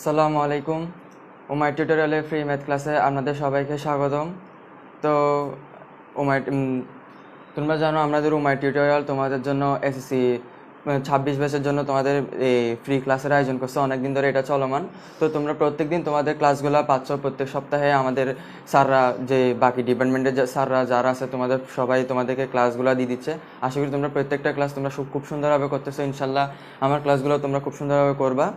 আসসালামু আলাইকুম। উমাই টিউটোরিয়ালে ফ্রি ম্যাথ ক্লাসে আপনাদের সবাইকে স্বাগতম। তো উম, তোমরা জানো আমাদের উমাই টিউটোরিয়াল তোমাদের জন্য এসএসসি ছাব্বিশ ব্যাচের জন্য তোমাদের এই ফ্রি ক্লাসের আয়োজন করছে। অনেক দিন ধরে এটা চলমান। তো তোমরা প্রত্যেকদিন তোমাদের ক্লাসগুলো পাচ্ছ প্রত্যেক সপ্তাহে আমাদের স্যাররা যে বাকি ডিপার্টমেন্টের যে স্যাররা যারা আছে তোমাদের সবাই তোমাদেরকে ক্লাসগুলো দিয়ে দিচ্ছে। আশা করি তোমরা প্রত্যেকটা ক্লাস তোমরা খুব সুন্দরভাবে করতেছো। ইনশাল্লাহ আমার ক্লাসগুলো তোমরা খুব সুন্দরভাবে করবা।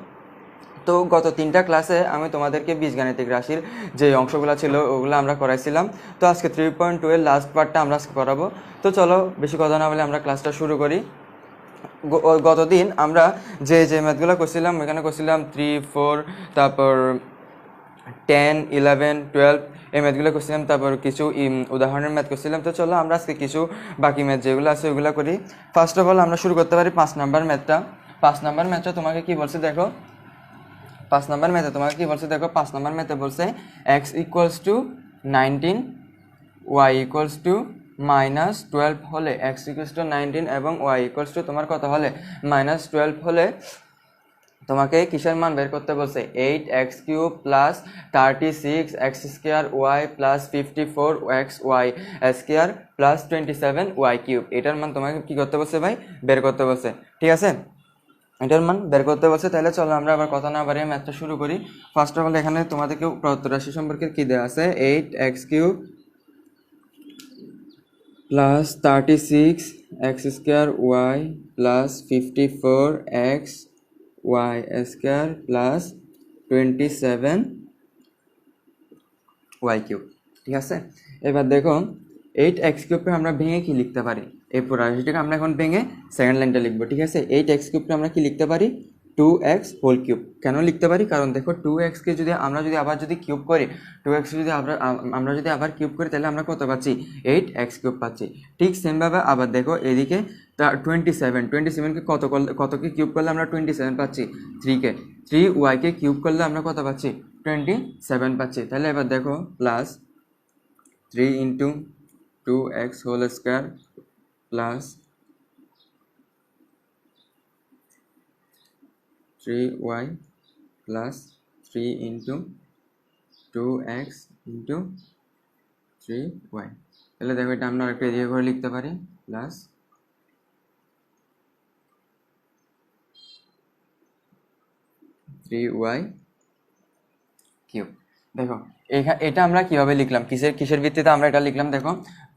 তো গত তিনটা ক্লাসে আমি তোমাদেরকে বীজগাণিতিক রাশির যে অংশগুলো ছিল, ওগুলো আমরা করাইছিলাম। তো আজকে থ্রি পয়েন্ট টু এর লাস্ট পার্টটা আমরা আজকে করাবো। তো চলো, বেশি কথা না বলে আমরা ক্লাসটা শুরু করি। গতদিন আমরা যে যে ম্যাথগুলো করছিলাম এখানে করছিলাম থ্রি ফোর তারপর টেন ইলেভেন টুয়েলভ এই ম্যাথগুলো করছিলাম, তারপর কিছু উদাহরণের ম্যাথ করছিলাম। তো চলো, আমরা আজকে কিছু বাকি ম্যাথ যেগুলো আছে ওগুলো করি। ফার্স্ট অফ অল আমরা শুরু করতে পারি পাঁচ নাম্বার ম্যাথটা পাঁচ নাম্বার ম্যাথটা তোমাকে কি বলছে দেখো? পাঁচ নাম্বার ম্যাথে তোমাকে কি বলছে দেখো, পাঁচ নাম্বার ম্যাথে বলছে X equals to nineteen Y equals to minus twelve হলে এক্স ইকুয়ালস টু নাইনটিন এবং ওয়াই ইকুয়ালস টু তোমার কত হলে মাইনাস টুয়েলভ হলে তোমাকে কিসের মান বের করতে বলছে? Eight X cube plus thirty six X square Y plus fifty four X Y square plus twenty seven Y cube এটার মান তোমাকে কি করতে বলছে ভাই? বের করতে বলছে। ঠিক আছে? এটার মান বের করতে বলছে, তাহলে চলো আমরা আবার কথা না বাড়িয়ে ম্যাথটা শুরু করি। ফার্স্ট অফ অল এখানে তোমাদেরকে প্রদত্ত রাশি সম্পর্কে কী দেওয়া আছে? Eight X cube plus thirty six X square Y plus fifty four X Y square plus twenty seven Y cube ঠিক আছে? এবার দেখো এইট এক্স কিউবকে আমরা ভেঙে কি লিখতে পারি? এই পুরো রাশিটাকে আমরা এখন ভেঙে সেকেন্ড লাইনটা লিখব, ঠিক আছে? এইট এক্স কিউবটা আমরা কি লিখতে পারি? টু এক্স হোল কিউব কেন লিখতে পারি? কারণ দেখো টু এক্সকে যদি আমরা যদি আবার যদি কিউব করি টু এক্স যদি আমরা আমরা যদি আবার কিউব করি, তাহলে আমরা কত পাচ্ছি? এইট এক্স কিউব পাচ্ছি। ঠিক সেমভাবে আবার দেখো এদিকে তা টোয়েন্টি সেভেন টোয়েন্টি সেভেনকে কত করলে কতকে কিউব করলে আমরা টোয়েন্টি সেভেন পাচ্ছি থ্রিকে থ্রি ওয়াইকে কিউব করলে আমরা কত পাচ্ছি? টোয়েন্টি সেভেন পাচ্ছি। তাহলে এবার দেখো plus three into two X whole square plus three Y plus three into two X into three Y. তাহলে দেখো এটা আমরা একটা এদিকে করে লিখতে পারি, প্লাস থ্রি ওয়াই কিউব। দেখো এটা আমরা কীভাবে লিখলাম? কিসের কিসের ভিত্তিতে আমরা এটা লিখলাম? দেখো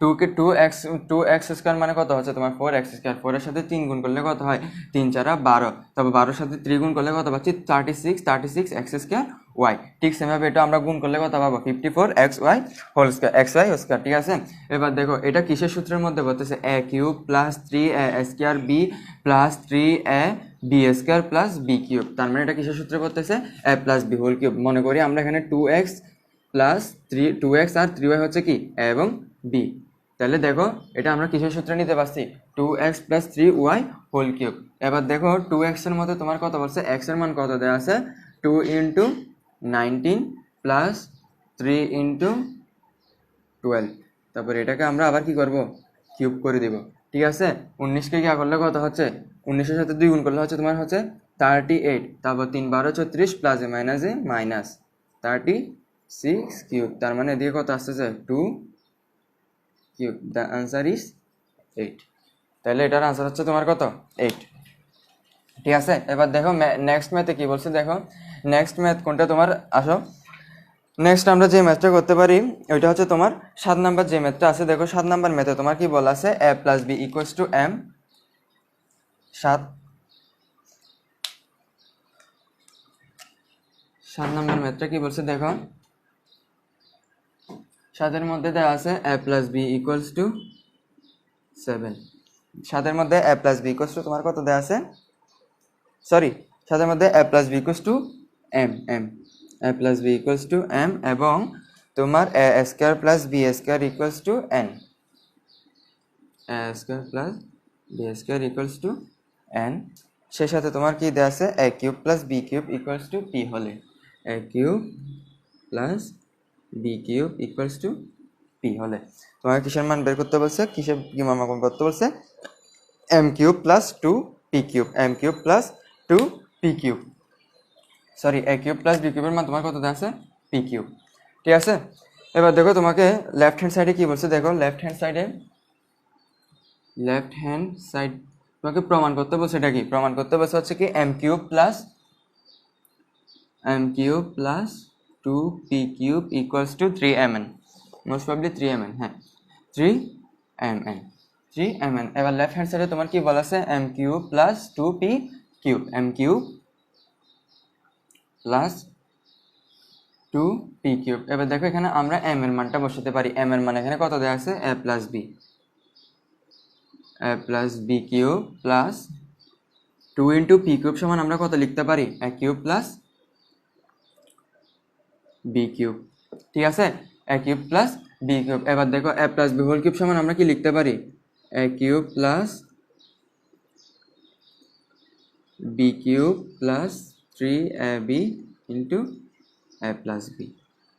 two K two X two X square মানে কত হচ্ছে তোমার ফোর এক্স স্কোয়ার ফোরের সাথে তিন গুণ করলে কত হয়? তিন চারা বারো। তবে বারোর সাথে থ্রি গুণ করলে কত পাচ্ছি? Thirty six thirty six X square Y ঠিক সেভাবে এটা আমরা গুণ করলে কত পাবো? Fifty four X Y whole square X Y square ঠিক আছে? এবার দেখো, এটা কিসের সূত্রের মধ্যে বলতেছে? A cube plus three A square B plus three A B square plus B cube তার মানে এটা কিসের সূত্রে করতেছে A plus B whole cube মনে করি আমরা এখানে two X plus three two X আর থ্রি ওয়াই হচ্ছে কি? এ এবং বি তাহলে দেখো, এটা আমরা কিসের সূত্রে নিতে পারছি। Two X plus three Y whole cube এবার দেখো টু এক্সের মধ্যে তোমার কত বলছে? এক্সের মান কত দেওয়া আছে? Two into nineteen plus three into twelve তারপর এটাকে আমরা আবার কি করব? কিউব করে দিব। ঠিক আছে? উনিশকে কি করলে কত হচ্ছে? উনিশের সাথে দুই গুণ করলে হচ্ছে তোমার হচ্ছে থার্টি এইট তারপর তিন বারো ছত্রিশ plus A minus A minus thirty six cube তার মানে এদিকে কত আসতেছে? Two cube the answer is eight তাহলে এটার আনসার হচ্ছে তোমার কত? এইট ঠিক আছে? এবার দেখো নেক্সট ম্যাথে কি বলছে? দেখো নেক্সট ম্যাথ কোনটা তোমার? আসো। নেক্সট আমরা যে ম্যাথটা করতে পারি, ওইটা হচ্ছে তোমার সাত নাম্বার যে ম্যাথটা আছে, দেখো সাত নাম্বার ম্যাথে তোমার কি বলা আছে? A plus B equals to M সাত। সাত নাম্বার ম্যাথটা কি বলছে? দেখো। সাতের মধ্যে দেওয়া আছে A plus B equals to seven সাতের মধ্যে A plus B equals to তোমার কত দেওয়া আছে? সরি সাথে মধ্যে A plus B equals to M M A plus B equals to M এবং তোমার A square plus B square equals to N A square plus B square equals to N সে সাথে তোমার কি দেওয়া আছে? A cube plus B cube equals to P হলে। A cube plus B cube equals to P হলে। তোমাকে কিসের মান বের করতে বলছে? কিসের কি মামা করতে বলছে? M cube plus two P cube. M cube plus two P cube. Sorry A cube plus B কিউবের মান তোমার কত আছে? P cube. ঠিক আছে? এবার দেখো তোমাকে লেফট হ্যান্ড সাইডে কি বলছে? দেখো লেফট হ্যান্ড সাইডে লেফট হ্যান্ড সাইড তোমাকে প্রমাণ করতে বলছে এটা কি? প্রমাণ করতে বলছে হচ্ছে কি M cube plus M cube plus two P cube equals to three M N most probably three M N হ্যাঁ। Three M N three M N এবার লেফট হ্যান্ড সাইডে তোমার কি বলা আছে? M cube plus two P cube M cube plus two P cube এবার দেখো এখানে আমরা এম এর মানটা বসাতে পারি। এম এর মান এখানে কত দেওয়া আছে? A plus B A plus B cube plus two into P cube সমান আমরা কত লিখতে পারি? A cube plus B cube ঠিক আছে? A cube plus B cube এবার দেখো A plus B whole cube সমান আমরা কি লিখতে পারি? A cube plus B cube plus three A B into A plus B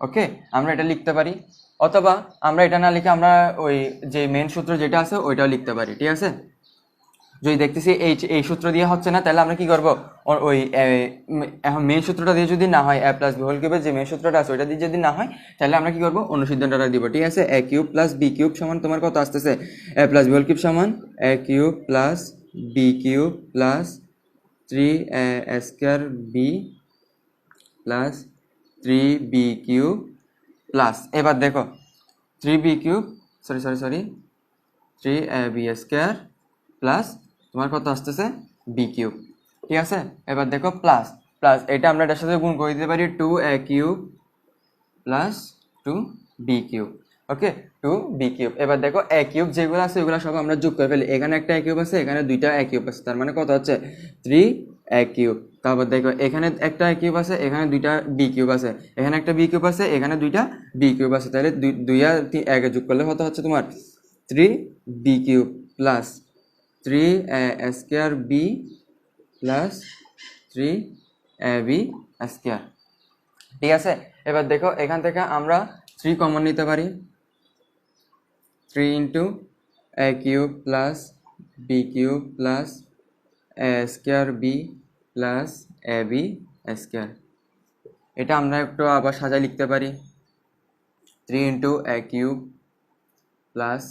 okay আমরা এটা লিখতে পারি, অথবা আমরা এটা না লিখে আমরা ওই যে মেন সূত্র যেটা আছে, ওইটাও লিখতে পারি, ঠিক আছে? যদি দেখতেছি এই এই সূত্র দিয়ে হচ্ছে না, তাহলে আমরা কি করব? ওই এখন মেন সূত্রটা দিয়ে যদি না হয় এ প্লাস বি হোল কিউবের যে মেন সূত্রটা আছে, ওইটা দিয়ে যদি না হয়, তাহলে আমরা কি করব? অনুসিদ্ধান্তটা দিব, ঠিক আছে? A cube plus B cube সমান তোমার কত আসতেছে? A plus B whole cube সমান A cube plus B cube plus three A square B plus three B cube plus এবার দেখো three B cube sorry sorry sorry three A B square plus তোমার কত আসতেছে? B cube ঠিক আছে? এবার দেখো প্লাস প্লাস এটা আমরা এটার সাথে গুণ করে দিতে পারি two A cube plus two B cube okay two B cube এবার দেখো এ কিউব যেগুলো আছে ওগুলো সব আমরা যোগ করে ফেলি। এখানে একটা এ কিউব আছে, এখানে দুইটা এ কিউব আছে। তার মানে কত হচ্ছে? থ্রি এ কিউব তারপর দেখো, এখানে একটা এ কিউব আছে, এখানে দুইটা বি কিউব আছে। এখানে একটা বি কিউব আছে, এখানে দুইটা বি কিউব আছে। তাহলে দুই দুই আর তিন, একে যোগ করলে কত হচ্ছে তোমার? Three B cube plus three square B plus three B square ঠিক আছে? এবার দেখো, এখান থেকে আমরা থ্রি কমন নিতে পারি। Three into A cube plus B cube plus A square B plus A B square এটা আমরা একটু আবার সাজায় লিখতে পারি। Three into A cube plus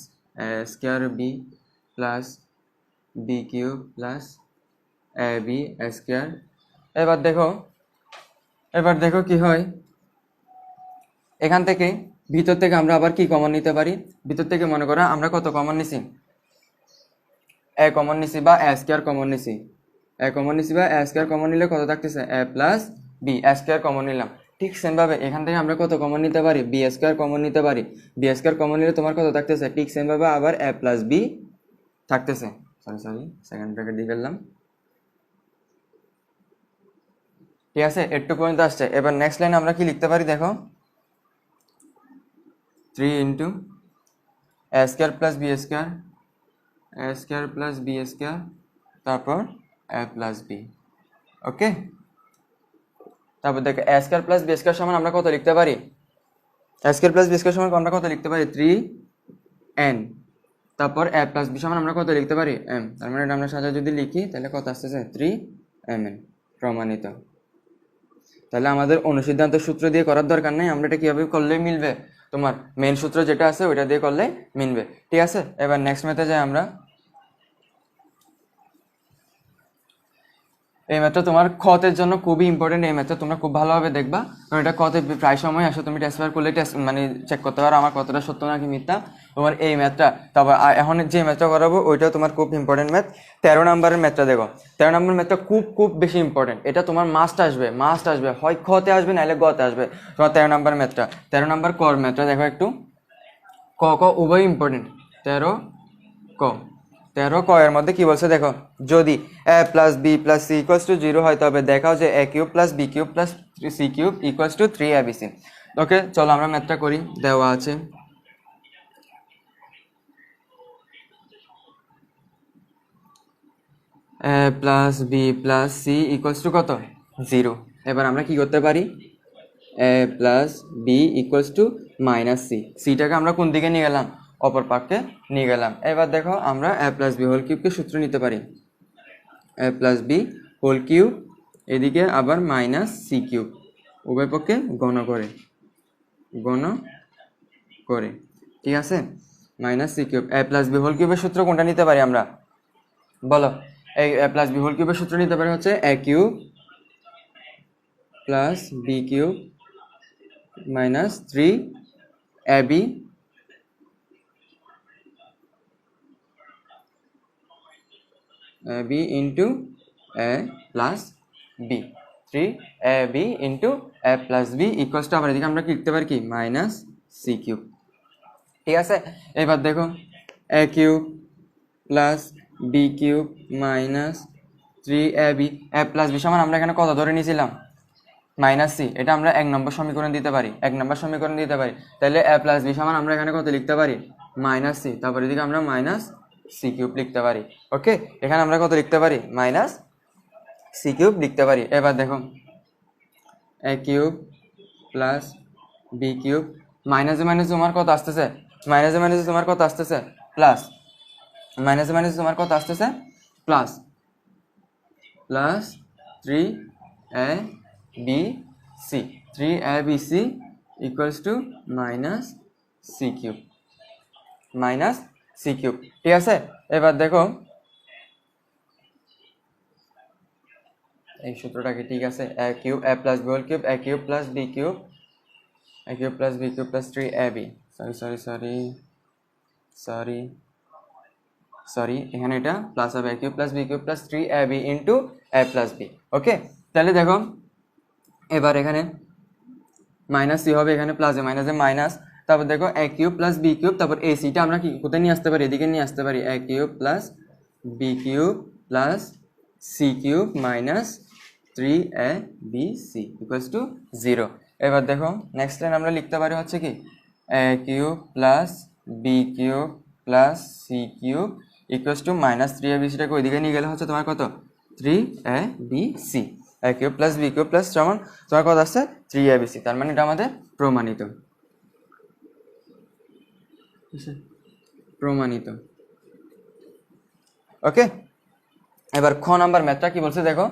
square B plus B cube plus A B square এবার দেখো এবার দেখো কি হয়। এখান থেকে ভিতর থেকে আমরা আবার কি কমন নিতে পারি? ভিতর থেকে মনে করো আমরা কত কমন নিছি? এ কমন নিছি বা এ স্কোয়ার কমন নিছি। এ কমন নিছি বা এ স্কোয়ার কমন নিলে কত থাকতেছে? A plus B square common নিলাম। ঠিক সেমভাবে এখান থেকে আমরা কত কমন নিতে পারি? বি স্কোয়ার কমন নিতে পারি। বি স্কোয়ার কমন নিলে তোমার কত থাকতেছে? ঠিক সেমভাবে আবার এ প্লাস বি থাকতেছে। সরি সরি সেকেন্ড ব্র্যাকেট দিয়ে ফেললাম। ঠিক আছে একটু পর্যন্ত আসছে। এবার নেক্সট লাইন আমরা কি লিখতে পারি দেখো? Three into A square plus B square A square plus B square তারপর এ প্লাস বি ওকে তারপর দেখো A square plus B square সমান আমরা কত লিখতে পারি? A square plus B square সমান আমরা কত লিখতে পারি? থ্রি এন তারপর এ প্লাস বি সমান আমরা কত লিখতে পারি? এম তার মানে আমরা সাজা যদি লিখি, তাহলে কত আসতেছে? থ্রি এম এন প্রমাণিত। তাহলে আমাদের অনুসিদ্ধান্ত সূত্র দিয়ে করার দরকার নেই, আমরা এটা কীভাবে করলেই মিলবে? তোমার মেন সূত্র যেটা আছে, ওইটা দিয়ে করলে মিলবে। ঠিক আছে? এবার নেক্সট ম্যাথে যাই আমরা এই ম্যাথটা তোমার খতের জন্য খুবই ইম্পর্টেন্ট এই ম্যাথটা তোমরা খুব ভালোভাবে দেখবা। কারণ এটা কতে প্রায় সময় আসে তুমি টেস্ট করলে টেস্ট মানে চেক করতে পারো আমার কতটা সত্য নাকি মিথ্যা। তোমার এই ম্যাথটা, তারপর এখন যে ম্যাথটা করাবো, ওইটাও তোমার খুব ইম্পর্টেন্ট ম্যাথ তেরো নাম্বারের ম্যাথটা দেখো। তেরো নাম্বার ম্যাথটা খুব খুব বেশি ইম্পর্টেন্ট এটা তোমার মাস্ট আসবে মাস্ট আসবে। হয় খতে আসবে, নাহলে গতে আসবে। তোমার তেরো নাম্বার ম্যাথটা। তেরো নাম্বার কর ম্যাথটা দেখো একটু। ক ক উভয় ইম্পর্টেন্ট তেরো, ক। তেরো ক এর মধ্যে কি বলছে? দেখো, যদি A plus B plus C equals to zero হয়, তবে দেখাও যে A cube plus B cube plus C cube equals to three A B C okay চলো আমরা ম্যাথটা করি। দেওয়া আছে। A plus B plus C equals to কত? জিরো এবার আমরা কি করতে পারি? A plus B equals to minus C সিটাকে আমরা কোন দিকে নিয়ে গেলাম? অপর পাককে নিয়ে গেলাম। এবার দেখো আমরা এ প্লাস বি হোল কিউবকে সূত্র নিতে পারি। A plus B whole cube এদিকে আবার মাইনাস সি কিউব উভয় পক্ষে গণ করে। গণ করে, ঠিক আছে? Minus C cube A plus B whole কিউবের সূত্র কোনটা নিতে পারি আমরা? বলো, এই এ প্লাস বি হোল কিউবের সূত্র নিতে পারি হচ্ছে A cube plus B cube minus three A B B into A plus B. Three, A, B into A plus B equals to আবার এদিকে আমরা কি লিখতে পারি কি? Minus C cube. ঠিক আছে? এবার দেখো, A cube plus B cube minus three, A, B, A plus B সমান আমরা এখানে কত ধরে নিয়েছিলাম? Minus C. এটা আমরা এক নম্বর সমীকরণ দিতে পারি। এক নম্বর সমীকরণ দিতে পারি। তাহলে এ প্লাস বি সমান আমরা এখানে কত লিখতে পারি? Minus C. তারপর এদিকে আমরা মাইনাস সি কিউব লিখতে পারি। ওকে এখানে আমরা কত লিখতে পারি? মাইনাস সি কিউব লিখতে পারি। এবার দেখো A cube plus B cube মাইনাসে মাইনাসে তোমার কত আসতেছে? মাইনাসে মাইনাসে তোমার কত আসতেছে? প্লাস মাইনাসে মাইনাসে তোমার কত আসতেছে? Plus plus three A B C three A B C equals to minus C cube minus C cube ঠিক আছে? এবার দেখো, এই সূত্রটা কি ঠিক আছে A cube A plus B whole cube A cube plus B cube A cube plus B cube plus three A B sorry sorry sorry sorry sorry এখানে এটা প্লাস হবে A cube plus B cube plus three A B into A plus B okay তাহলে দেখো, এবার এখানে minus C হবে এখানে প্লাসে মাইনাসে মাইনাস তারপর দেখো A cube plus B cube তারপর এ সিটা আমরা কি কোথায় নিয়ে আসতে পারি? এদিকে নিয়ে আসতে পারি। A cube plus B cube plus C cube minus three A B C equals to zero এবার দেখো নেক্সট লাইন আমরা লিখতে পারি হচ্ছে কি? A cube plus B cube plus C cube equals to minus three A B সিটাকে ওইদিকে নিয়ে গেলে হচ্ছে তোমার কত? Three A B C A cube plus B cube plus যেমন তোমার কত আসছে? থ্রি এ বি সি তার মানে এটা আমাদের প্রমাণিত। প্রমাণিত। ওকে এবার খ নাম্বার ম্যাথটা কি বলছে দেখো?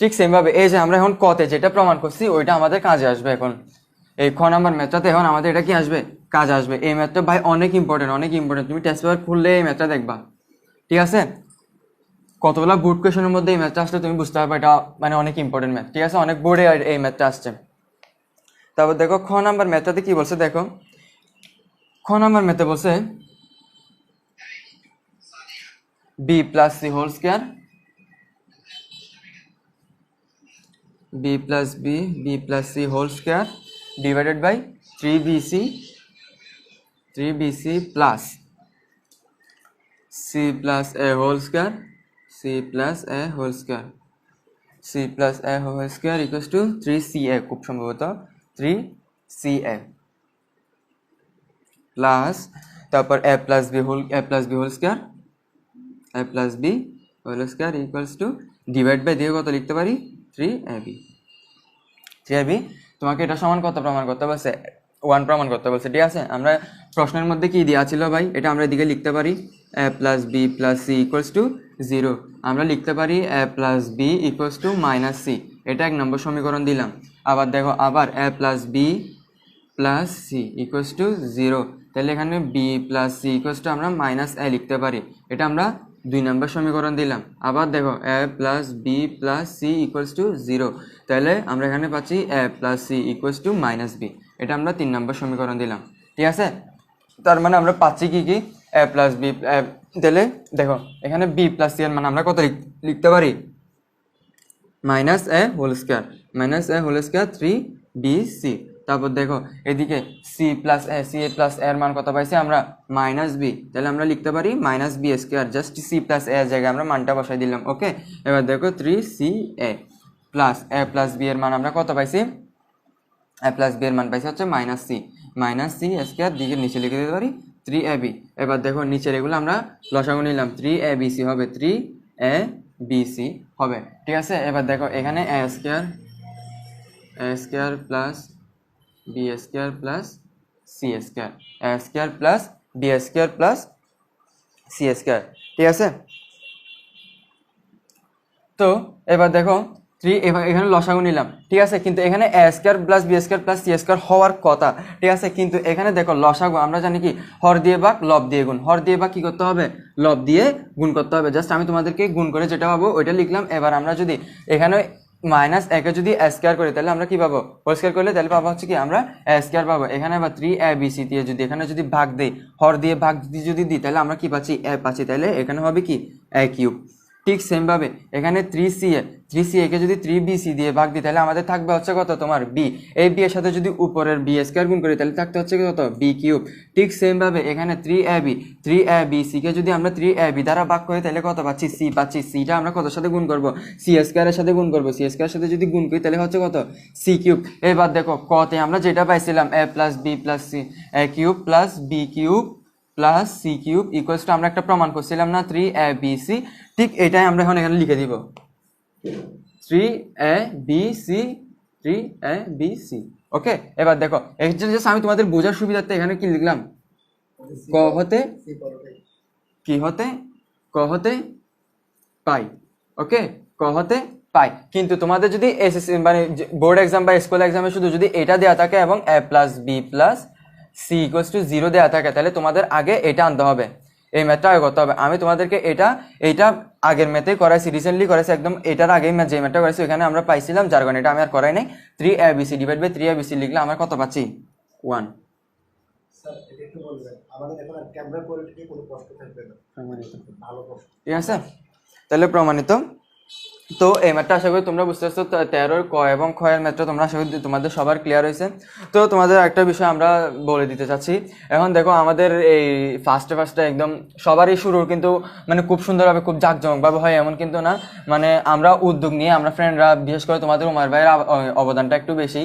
ঠিক সেমভাবে এই যে আমরা এখন কতে যেটা প্রমাণ করছি, ওইটা আমাদের কাজে আসবে এখন। এই খ নাম্বার ম্যাথটাতে এখন আমাদের এটা কি আসবে? কাজ আসবে। এই ম্যাথটা ভাই অনেক ইম্পর্টেন্ট অনেক ইম্পর্টেন্ট তুমি টেস্ট পেপার খুললে এই ম্যাথটা দেখবা। ঠিক আছে? কতগুলো বোর্ড কোয়েশনের মধ্যে এই ম্যাথটা আসলে তুমি বুঝতে পারবে, এটা মানে অনেক ইম্পর্টেন্ট ম্যাথ ঠিক আছে? অনেক বোর্ডে এই ম্যাথটা আসছে। তারপর দেখো খ নাম্বার ম্যাথটাতে কি বলছে দেখো? খ নাম্বার ম্যাথে বলছে B plus C whole square b plus b b plus c whole square divided by 3bc 3bc plus c plus a whole square c plus a whole square c plus a whole square equals to 3ca খুব সম্ভবত 3ca plus, তারপর a plus b whole a plus b whole square a plus b whole square equals to divide by দিয়ে কত লিখতে পারি? Three A B three A B তোমাকে এটা সমান কত প্রমাণ করতে বলছে ওয়ান প্রমাণ করতে বলছে, ঠিক আছে? আমরা প্রশ্নের মধ্যে কি দেওয়া ছিল ভাই? এটা আমরা এদিকে লিখতে পারি, A plus B plus C equals to zero আমরা লিখতে পারি, A plus B equals to minus C এটা এক নম্বর সমীকরণ দিলাম। আবার দেখো, আবার A plus B plus C equals to zero তাহলে এখানে B plus C equals to আমরা মাইনাস এ লিখতে পারি। এটা আমরা দুই নম্বর সমীকরণ দিলাম। আবার দেখো A plus B plus C equals to zero তাহলে আমরা এখানে পাচ্ছি A plus C equals to minus B এটা আমরা তিন নম্বর সমীকরণ দিলাম। ঠিক আছে? তার মানে আমরা পাচ্ছি কি কি? এ প্লাস বি তাহলে দেখো, এখানে বি প্লাস সি এর মানে আমরা কত লিখ- লিখতে পারি? Minus A whole square minus A whole square three B C তারপর দেখো, এদিকে C plus A C A plus এর মান কত পাইছি আমরা? মাইনাস বি তাহলে আমরা লিখতে পারি minus B square just C plus এর জায়গায় আমরা মানটা বসাই দিলাম ওকে এবার দেখো three C A plus A plus B এর মান আমরা কত পাইছি? এ প্লাস বি এর মান পাইছি হচ্ছে minus C minus C square দিকে নিচে লিখে দিতে পারি থ্রি এ বি এবার দেখো নিচের এগুলো আমরা লসাগু নিলাম থ্রি এ বি সি হবে থ্রি এ বি সি হবে, ঠিক আছে? এবার দেখো এখানে A square A square plus B square plus C square square plus B square plus C square ঠিক আছে? তো এবার দেখো থ্রি এখানে লসাগু নিলাম। ঠিক আছে? কিন্তু এখানে A square plus B square plus C square হওয়ার কথা। ঠিক আছে? কিন্তু এখানে দেখো, লসাগু, আমরা জানি কি? হর দিয়ে ভাগ, লব দিয়ে গুণ। হর দিয়ে ভাগ কি করতে হবে? লব দিয়ে গুণ করতে হবে। জাস্ট আমি তোমাদেরকে গুণ করে যেটা পাবো ওইটা লিখলাম। এবার আমরা যদি এখানে মাইনাস একে যদি স্কোয়ার করি, তাহলে আমরা কি পাবো? হোল স্কোয়ার করলে তাহলে পাবো হচ্ছে কি, আমরা স্কোয়ার পাবো। এখানে আবার থ্রি এ বি সি দিয়ে যদি, এখানে যদি ভাগ দিই, হর দিয়ে ভাগ যদি দিই, তাহলে আমরা কি পাচ্ছি? এ পাচ্ছি। তাহলে এখানে হবে কি? এ কিউব ঠিক সেমভাবে এখানে three C A three C একে যদি থ্রি বি সি দিয়ে ভাগ দিই, তাহলে আমাদের থাকবে হচ্ছে কত? তোমার বি এই বি এর সাথে যদি উপরের বি স্কোয়ার গুণ করি, তাহলে থাকতে হচ্ছে কত? বি কিউব ঠিক সেমভাবে এখানে three A B three A B সিকে যদি আমরা থ্রি এ বি দ্বারা ভাগ করি, তাহলে কত পাচ্ছি? সি পাচ্ছি। সিটা আমরা কত সাথে গুণ করব? সি স্কোয়ারের সাথে গুণ করব। সি স্কোয়ারের সাথে যদি গুণ করি, তাহলে হচ্ছে কত? সি কিউব এবার দেখো কতে আমরা যেটা পাইছিলাম A plus B plus C A cube plus B cube plus C cube equals to আমরা একটা প্রমাণ করছিলাম না থ্রি এ বি সি ঠিক এটাই আমরা এখন এখানে লিখে দিব। Three A B C three A B C okay এবার দেখো জাস্ট আমি তোমাদের বোঝার সুবিধার্থে এখানে কি লিখলাম? ক হতে কি হতে? ক হতে পাই ওকে ক হতে পাই। কিন্তু তোমাদের যদি এসএসসি মানে বোর্ড এক্সাম বা স্কুল এক্সামে শুধু যদি এটা দেওয়া থাকে এবং A plus B plus C equals to zero দেওয়া থাকে তাহলে তোমাদের আগে এটা আনতে হবে। এই ম্যাথটা আগে করতে হবে। আমি তোমাদেরকে এটা এইটা আগের ম্যাথেই করাইছি রিসেন্টলি করাইছি একদম এটার আগেই ম্যাথ যে ম্যাথটা করাইছি ওখানে আমরা পাইছিলাম যার কারণে এটা আমি আর করাই নাই। Three A B C divide by three A B C লিখলে আমরা কত পাচ্ছি? ওয়ান ঠিক আছে? তাহলে প্রমাণিত। তো এই ম্যাথটা আশা করি তোমরা বুঝতে পারছ তেরোর ক এবং ক্ষয়ের ম্যাথটা তোমরা আশা করি তোমাদের সবার ক্লিয়ার হয়েছে। তো তোমাদের একটা বিষয় আমরা বলে দিতে চাচ্ছি। এখন দেখো আমাদের এই ফার্স্টে ফার্স্টে একদম সবারই শুরুর কিন্তু মানে খুব সুন্দরভাবে খুব জাঁকজমকভাবে হয় এমন কিন্তু না। মানে আমরা উদ্যোগ নিয়ে আমরা ফ্রেন্ডরা বিশেষ করে তোমাদের উমার ভাইয়ের অবদানটা একটু বেশি।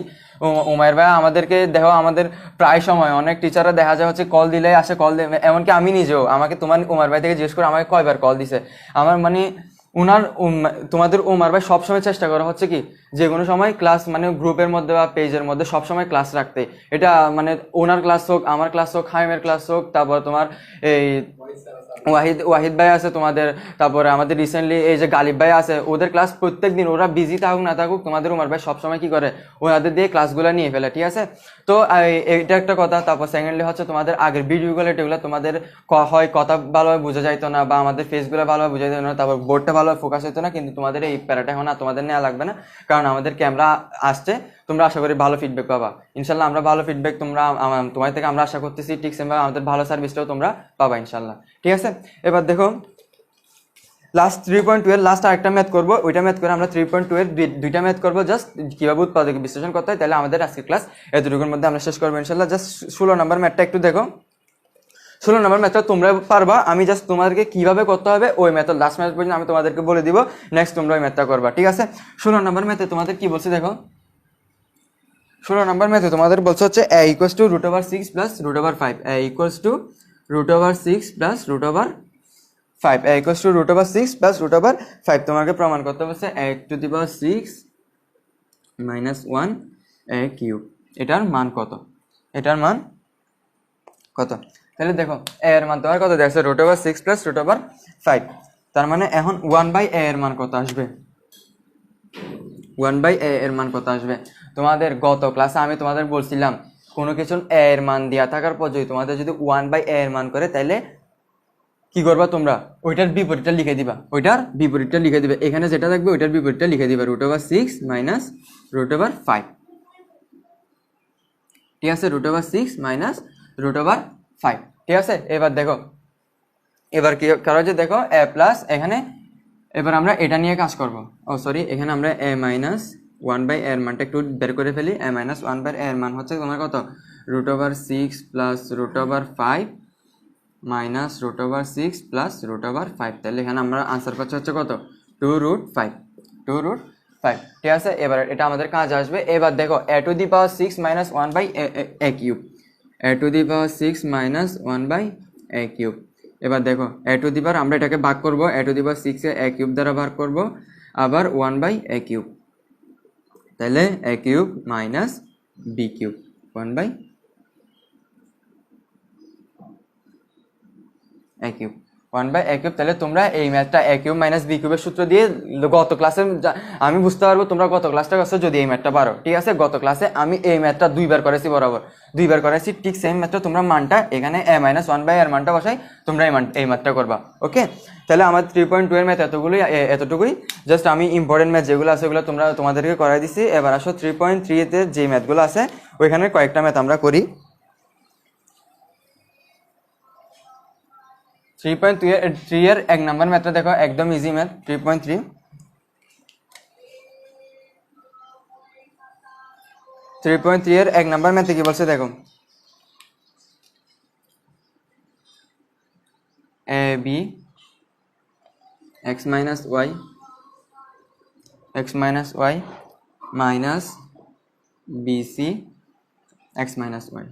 উমায়ের ভাই আমাদেরকে দেখো আমাদের প্রায় সময় অনেক টিচাররা দেখা যায় হচ্ছে কল দিলে আসে কল এমনকি আমি নিজেও, আমাকে তোমার উমার ভাই থেকে জিজ্ঞেস করে আমাকে কয়বার কল দিছে। আমার মানে উম- তোমাদের ওমার ভাই সবসময় চেষ্টা করা হচ্ছে কি যে কোনো সময় ক্লাস মানে গ্রুপের মধ্যে বা পেজের মধ্যে সবসময় ক্লাস রাখতে। এটা মানে ওনার ক্লাস হোক, আমার ক্লাস হোক, হাইমের ক্লাস হোক, তারপর তোমার এই ওয়াহিদ ওয়াহিদ ভাই আছে তোমাদের, তারপরে আমাদের রিসেন্টলি এই যে গালিব ভাই আছে, ওদের ক্লাস প্রত্যেক দিন ওরা বিজি থাকুক, না থাকুক, তোমাদের উমার ভাই সবসময় কি করে? ওনাদের দিয়ে ক্লাসগুলো নিয়ে ফেলে, ঠিক আছে? তো এইটা একটা কথা, তারপর সেকেন্ডলি হচ্ছে তোমাদের আগের ভিডিওগুলো এগুলো তোমাদের ক- হয় কথা ভালোভাবে বোঝা যাইতো না, বা আমাদের ফেসগুলো ভালোভাবে বোঝা যেত না, তারপর বোর্ডটা ভালোভাবে ফোকাস হতো না, কিন্তু তোমাদের এই প্যারাটা এখন আর তোমাদের নেওয়া লাগবে না। কারণ আমাদের ক্যামেরা আসছে, তোমরা আশা করি ভালো ফিডব্যাক পাবা। ইনশাল্লাহ আমরা ভালো ফিডব্যাক তোমরা তোমার থেকে আমরা আশা করতেছি, ঠিক সেমভাবে আমাদের ভালো সার্ভিসটাও তোমরা পাবা ইনশাল্লাহ। ঠিক আছে? এবার দেখো লাস্ট থ্রি পয়েন্ট টু এর লাস্ট আরেকটা ম্যাথ করব। ওইটা ম্যাথ করে আমরা থ্রি পয়েন্ট টু এর দুই- দুইটা ম্যাথ করব। জাস্ট কীভাবে উৎপাদক বিশ্লেষণ করতে হয়, তাহলে আমাদের আজকের ক্লাস এতটুকুর মধ্যে আমরা শেষ করব ইনশাল্লাহ। জাস্ট ষোলো নম্বর ম্যাথটা একটু দেখো। ষোলো নম্বর ম্যাথটা তোমরা পারবা। আমি জাস্ট তোমাদেরকে কীভাবে করতে হবে, ওই ম্যাথড লাস্ট ম্যাথ পর্যন্ত আমি তোমাদেরকে বলে দিব। নেক্সট তোমরা ওই ম্যাথটা করবা, ঠিক আছে? ষোলো নম্বর ম্যাথে তোমাদের কি বলছে দেখো? ষোলো নম্বর ম্যাথে তোমাদের বলছে হচ্ছে A equals to root over six plus root over five A equals to root over six plus root over five A equals to root over six plus root over five তোমাকে প্রমাণ করতে বলছে A to the power six minus one A cube এটার মান কত? এটার মান কত? তাহলে দেখো এ এর মান তোমার কত দেখছ root over six plus root over five তার মানে এখন ওয়ান বাই এ এর মান কত আসবে? ওয়ান বাই এ এর মান কত আসবে? তোমাদের গত ক্লাসে আমি তোমাদের বলছিলাম, কোনো কিছু এ এর মান দেওয়া থাকার পর যদি তোমাদের যদি ওয়ান বাই এ এর মান করে, তাহলে কি করবা তোমরা? ওইটার বিপরীতটা লিখে দিবা। ওইটার বিপরীতটা লিখে দিবে। এখানে যেটা থাকবে ওইটার বিপরীতটা লিখে দিবা। Root over six minus root over five ঠিক আছে? Root over six minus root over five ঠিক আছে? এবার দেখো। এবার কি কারও যে দেখো এ প্লাস এখানে, এবার আমরা এটা নিয়ে কাজ করব। ও সরি এখানে আমরা এ মাইনাস ওয়ান বাই এর মানটা একটু বের করে ফেলি। এ মাইনাস ওয়ান বাই এর মান হচ্ছে তোমার কত? Root over six plus root over five minus root over six plus root over five তাহলে এখানে আমরা আনসার পাচ্ছি হচ্ছে কত? Two root five two root five ঠিক আছে? এবার এটা আমাদের কাজ আসবে। এবার দেখো A to the power six minus one by A cube A to the power six minus one by A cube এবার দেখো এ টু দি পাওয়ার আমরা এটাকে ভাগ করব এ টু দি পাওয়ার সিক্সে এ কিউব দ্বারা ভাগ করব, আবার ওয়ান বাই এ কিউব তাহলে A cube minus B cube one by A cube one by A cube তাহলে তোমরা এই ম্যাথটা এ কিউব মাইনাস বি কিউবের সূত্র দিয়ে গত ক্লাসে আমি বুঝতে পারব তোমরা গত ক্লাসটা করছ যদি এই ম্যাথটা পারো। ঠিক আছে? গত ক্লাসে আমি এই ম্যাথটা দুইবার করেছি বরাবর। দুইবার করেছি, ঠিক সেম ম্যাথটা তোমরা মানটা এখানে এ মাইনাস ওয়ান বাই এর মানটা বসাই, তোমরা এই মান এই ম্যাথটা করবা। ওকে তাহলে আমার থ্রি পয়েন্ট টু এর ম্যাথ এতগুলোই এতটুকুই। জাস্ট আমি ইম্পর্টেন্ট ম্যাথ যেগুলো আছে ওগুলো তোমরা তোমাদেরকে করাই দিছি। এবার আসো থ্রি পয়েন্ট থ্রিতে যে ম্যাথগুলো আছে, ওইখানে কয়েকটা ম্যাথ আমরা করি। থ্রি পয়েন্ট থ্রি থ্রি এর এক নাম্বার ম্যাথটা দেখো একদম easy math three point three three point three এর এক নাম্বার ম্যাথে কি বলছে দেখো A B X minus Y X minus Y minus B C X minus Y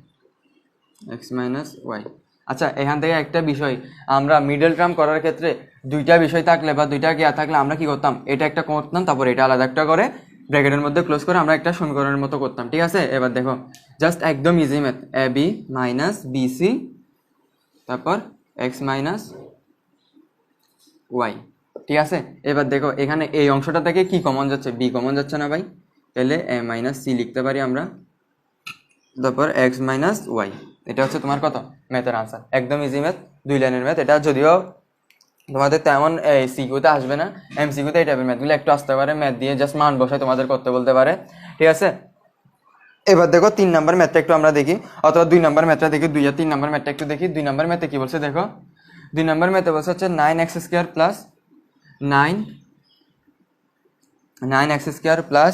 X minus Y আচ্ছা এখান থেকে একটা বিষয়। আমরা মিডল টার্ম করার ক্ষেত্রে দুইটা বিষয় থাকলে বা দুইটা গিয়া থাকলে আমরা কি করতাম? এটা একটা করতাম, তারপর এটা আলাদা একটা করে ব্র্যাকেটের মধ্যে ক্লোজ করে আমরা একটা সমীকরণের মতো করতাম, ঠিক আছে? এবার দেখো জাস্ট একদম easy math A B minus B C তারপর এক্স মাইনাস ওয়াই ঠিক আছে? এবার দেখো, এখানে এই অংশটা থেকে কি কমন যাচ্ছে? বি কমন যাচ্ছে না ভাই? তাহলে এ মাইনাস সি লিখতে পারি আমরা, তারপর এক্স মাইনাস ওয়াই এটা হচ্ছে তোমার কত? ম্যাথের আনসার একদম ইজি ম্যাথ দুই লাইনের ম্যাথ এটা যদিও তোমাদের তেমন, এই সিকিউতে আসবে না এম সিকিউতে এই টাইপের ম্যাথগুলো একটু আসতে পারে। ম্যাথ দিয়ে জাস্ট মান বসায় তোমাদের করতে বলতে পারে। ঠিক আছে? এবার দেখো, তিন নাম্বার ম্যাথটা একটু আমরা দেখি। অথবা দুই নাম্বার ম্যাথটা দেখি, দুই আর তিন নাম্বার ম্যাথটা একটু দেখি। দুই নাম্বার ম্যাথে কি বলছে দেখো? দুই নাম্বার ম্যাথে বলছে হচ্ছে nine X square plus nine nine X square plus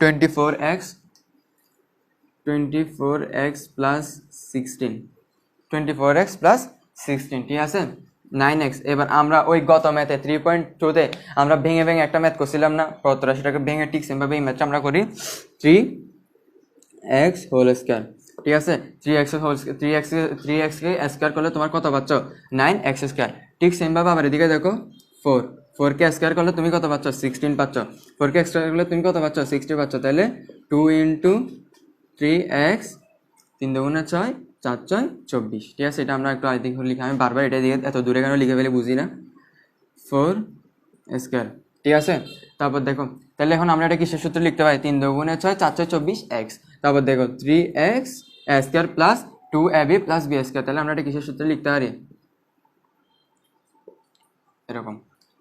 twenty four X twenty four X plus sixteen. Twenty four X plus sixteen, ঠিক আছে? Nine X. এবার আমরা ওই গত ম্যাথে থ্রি পয়েন্ট টুতে আমরা ভেঙে ভেঙে একটা ম্যাথ করছিলাম না, সত্তর আশিটাকে ভেঙে ঠিক সেমভাবে এই ম্যাথটা আমরা করি থ্রি এক্স হোল স্কোয়ার ঠিক আছে? Three X whole three X three এক্সকে স্কোয়ার করলে তোমার কত পাচ্ছ? নাইন এক্স স্কোয়ার ঠিক সেমভাবে আবার এদিকে দেখো ফোর ফোরকে স্কোয়ার করলে তুমি কত পাচ্ছ? সিক্সটিন পাচ্ছ। ফোরকে স্কোয়ার করলে তুমি কত পাচ্ছ? সিক্সটি পাচ্ছ। তাহলে টু ইন্টু থ্রি এক্স তিন দুগুণে ছয়, চার ছয়, চব্বিশ। ঠিক আছে, এটা আমরা একটু আগে লিখে আমি বারবার এটা দিয়ে এত দূরে কেন লিখে ফেলে বুঝি না। ফোর স্কোয়ার ঠিক আছে, তারপর দেখো, তাহলে এখন আমরা এটা কিসের সূত্র লিখতে পারি? তিন দুগুণে ছয়, চার ছয়, চব্বিশ এক্স তারপর দেখো three X square plus two A B plus B square তাহলে আমরা এটা কিসের সূত্রে লিখতে পারি? এরকম।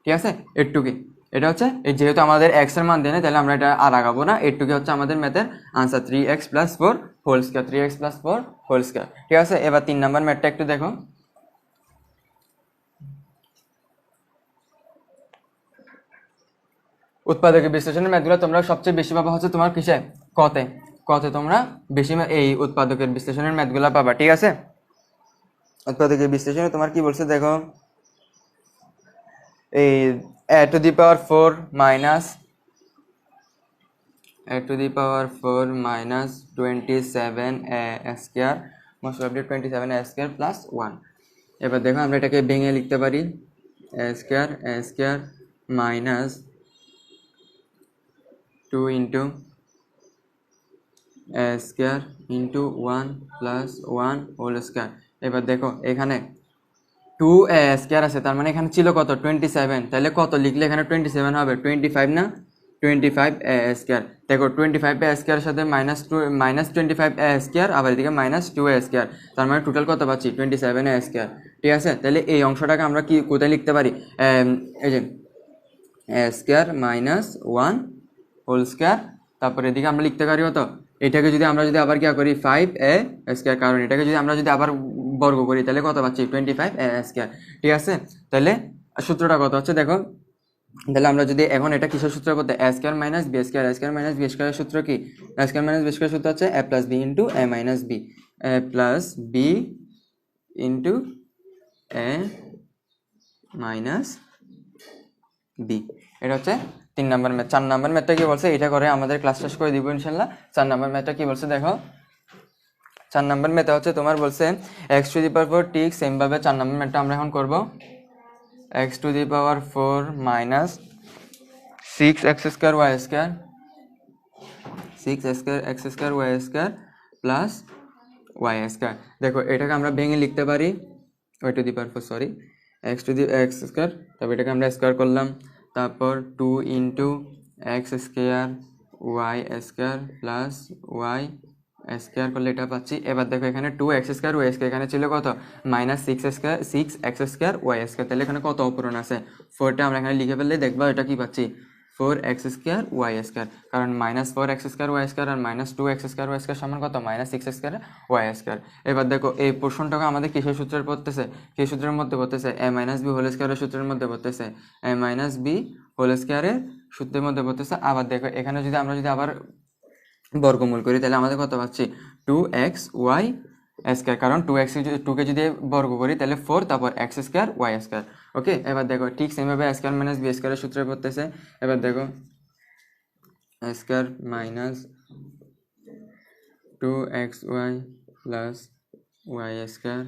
ঠিক আছে এটুকি এটা হচ্ছে, এই যেহেতু আমাদের এক্সের মান দেনে তাহলে আমরা এটা আর আগাবো না। এটুকি হচ্ছে আমাদের ম্যাথের answer three X plus four whole square three X plus four whole square ঠিক আছে? এবার তিন নাম্বার ম্যাথটা একটু দেখো। উৎপাদকের বিশ্লেষণের ম্যাথগুলো তোমরা সবচেয়ে বেশি পাবা হচ্ছে তোমার কিসে? কতে। কতে তোমরা বেশি এই উৎপাদকের বিশ্লেষণের ম্যাথগুলো পাবা, ঠিক আছে? উৎপাদকের বিশ্লেষণে তোমার কি বলছে দেখো? এই the power four minus A to the power four minus twenty seven A square most of twenty seven A square plus one এবার দেখো আমরা এটাকে ভেঙে লিখতে পারি। A square A square minus two into A square into one plus one whole square এবার দেখো এখানে টু এ স্কোয়ার আছে? তার মানে এখানে ছিল কত? টোয়েন্টি সেভেন তাহলে কত লিখলে এখানে টোয়েন্টি সেভেন হবে? টোয়েন্টি ফাইভ না? টোয়েন্টি ফাইভ এ স্কোয়ার দেখো টোয়েন্টি ফাইভ এ স্কোয়ারের সাথে minus two minus twenty five A square আবার এদিকে মাইনাস টু এ স্কোয়ার তার মানে টোটাল কত পাচ্ছি? টোয়েন্টি সেভেন এ স্কোয়ার ঠিক আছে? তাহলে এই অংশটাকে আমরা কি কোথায় লিখতে পারি? এই যে A square minus one whole square তারপরে এদিকে আমরা লিখতে পারি কত? এটাকে যদি আমরা যদি আবার কি করি? ফাইভ এ স্কোয়ার কারণ এটাকে যদি আমরা যদি আবার বর্গ করি, তাহলে কত পাচ্ছি? টোয়েন্টি ফাইভ স্কোয়ার ঠিক আছে? তাহলে সূত্রটা কত হচ্ছে? দেখো, তাহলে আমরা যদি এখন এটা কিসের সূত্র করতে A square minus B square A square minus B স্কোয়ারের সূত্র কি? A square minus B square সূত্র হচ্ছে A plus B into A minus B A plus B into A minus B এটা হচ্ছে তিন নাম্বার ম্যাথ চার নাম্বার ম্যাথটা কি বলছে? এটা করে আমাদের ক্লাস শেষ করে দিব ইনশাল্লাহ। চার নাম্বার ম্যাথটা কি বলছে? দেখো চার নাম্বার ম্যাথে হচ্ছে তোমার বলছে x to the power four ঠিক সেমভাবে চার নাম্বার ম্যাথটা আমরা এখন করব। X to the power four minus six x square y square six square x square y square plus y square দেখো, এটাকে আমরা ভেঙে লিখতে পারি y to the power four sorry x to the x square তারপর এটাকে আমরা square করলাম, তারপর two into x square y square plus y square করলে এটা পাচ্ছি। এবার দেখো এখানে two x square y square এখানে ছিল কত? Minus six square six x square y square তাহলে এখানে কত অপূরণ আছে? ফোরটা আমরা এখানে লিখে ফেললে দেখব এটা কি পাচ্ছি? Four x square y square কারণ minus four x square y square আর minus two x square y square সমান কত? Minus six square y square এবার দেখো এই পোর্শনটাকে আমাদের কিসের সূত্রের পড়তেছে? কি সূত্রের মধ্যে পড়তেছে? এ মাইনাস বি হোল স্কোয়ারের সূত্রের মধ্যে পড়তেছে। এ মাইনাস বি হোল স্কোয়ারের সূত্রের মধ্যে পড়তেছে। আবার দেখো এখানে যদি আমরা যদি আবার বর্গমূল করি, তাহলে আমাদের কত পাচ্ছি? টু এক্স ওয়াই স্কোয়ার কারণ টু এক্স টুকে যদি বর্গ করি, তাহলে ফোর তারপর x square y square okay এবার দেখো, ঠিক সেমভাবে স্কোয়ার মাইনাস বি স্কোয়ারের সূত্রে পড়তেছে। এবার দেখো square minus two x y plus y square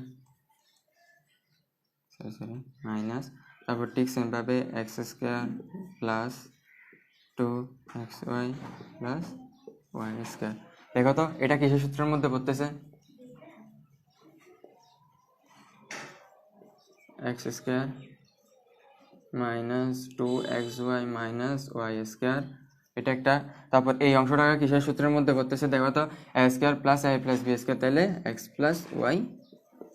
sorry minus তারপর ঠিক সেমভাবে x square plus two x y plus y square দেখো তো, এটা কিসের সূত্রের মধ্যে পড়তেছে? X square minus two x y minus y square এটা একটা, তারপর এই অংশটাকে কিসের সূত্রের মধ্যে করতেছে দেখো তো a square plus i plus b square তাহলে x plus y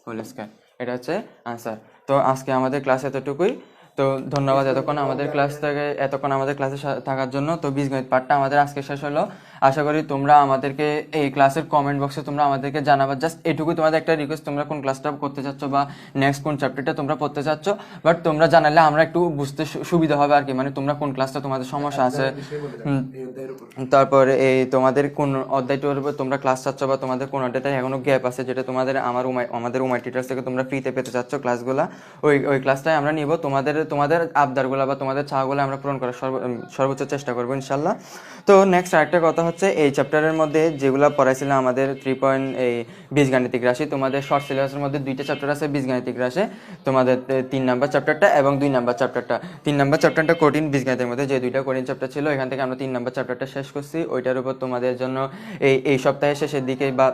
whole square এটা হচ্ছে আনসার তো আজকে আমাদের ক্লাস এতটুকুই। তো ধন্যবাদ এতক্ষণ আমাদের ক্লাস থেকে, এতক্ষণ আমাদের ক্লাসে থাকার জন্য। তো বীজগণিত পাঠটা আমাদের আজকে শেষ হলো। আশা করি তোমরা আমাদেরকে এই ক্লাসের কমেন্ট বক্সে তোমরা আমাদেরকে জানাবা। জাস্ট এটুকু তোমাদের একটা রিকোয়েস্ট তোমরা কোন ক্লাসটা করতে চাচ্ছ বা নেক্সট কোন চ্যাপ্টারটা তোমরা পড়তে চাচ্ছ। বাট তোমরা জানালে আমরা একটু বুঝতে সুবিধা হবে আর কি মানে তোমরা কোন ক্লাসটা তোমাদের সমস্যা আছে। দাও। হুম। এই তারপরে এই তোমাদের কোন অধ্যায়টার উপর তোমরা ক্লাস চাচ্ছ বা তোমাদের কোন অধ্যায়টা এখনও গ্যাপ আছে যেটা তোমাদের আমার উমাই আমাদের উমাই টিচার্স থেকে তোমরা ফ্রিতে পেতে চাচ্ছ ক্লাসগুলা ওই ওই ক্লাসটাই আমরা নিব। তোমাদের তোমাদের আবদারগুলা বা তোমাদের চাওয়াগুলো আমরা পূরণ করার সর্ব সর্বোচ্চ চেষ্টা করব ইনশাল্লাহ। তো নেক্সট আরেকটা কথা হচ্ছে এই চ্যাপ্টারের মধ্যে যেগুলো পড়াইছিল আমাদের থ্রি পয়েন্ট এই বীজগাণিতিক রাশি, তোমাদের শর্ট সিলেবাসের মধ্যে দুইটা চ্যাপ্টার আছে বীজগাণিতিক রাশি, তোমাদের তিন নাম্বার চ্যাপ্টারটা এবং দুই নাম্বার চ্যাপ্টারটা তিন নাম্বার চ্যাপ্টারটা কঠিন বীজগাণিতের মধ্যে যে দুইটা কঠিন চ্যাপ্টার ছিল, এখান থেকে আমরা তিন নাম্বার চ্যাপ্টারটা শেষ করছি। ওইটার উপর তোমাদের জন্য এই এই সপ্তাহের শেষের দিকে বা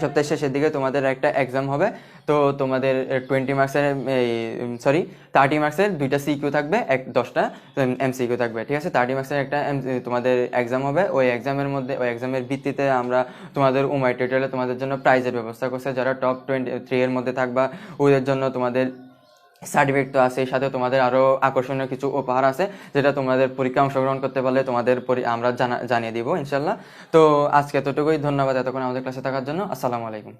সপ্তাহের শেষের দিকে তোমাদের একটা এক্সাম হবে। তো তোমাদের টোয়েন্টি মার্কসের সরি থার্টি মার্কসের দুইটা সিকিউ থাকবে, এক, দশটা এমসিকিউ থাকবে, ঠিক আছে? থার্টি মার্কসের একটা এম তোমাদের এক্সাম হবে। ওই এক্সামের মধ্যে, ওই এক্সামের ভিত্তিতে আমরা তোমাদের উমাই টিউটোরিয়ালে তোমাদের জন্য প্রাইজের ব্যবস্থা করছে। যারা টপ টোয়েন্টি থ্রি এর মধ্যে থাকবা, ওদের জন্য তোমাদের সার্টিফিকেট তো আছে সাথে তোমাদের আরও আকর্ষণীয় কিছু উপহার আছে, যেটা তোমাদের পরীক্ষা অংশগ্রহণ করতে পারলে তোমাদের আমরা জানা, জানিয়ে দিব ইনশাল্লাহ তো আজকে এতটুকুই, ধন্যবাদ এতক্ষণ আমাদের ক্লাসে থাকার জন্য, আসসালামু আলাইকুম।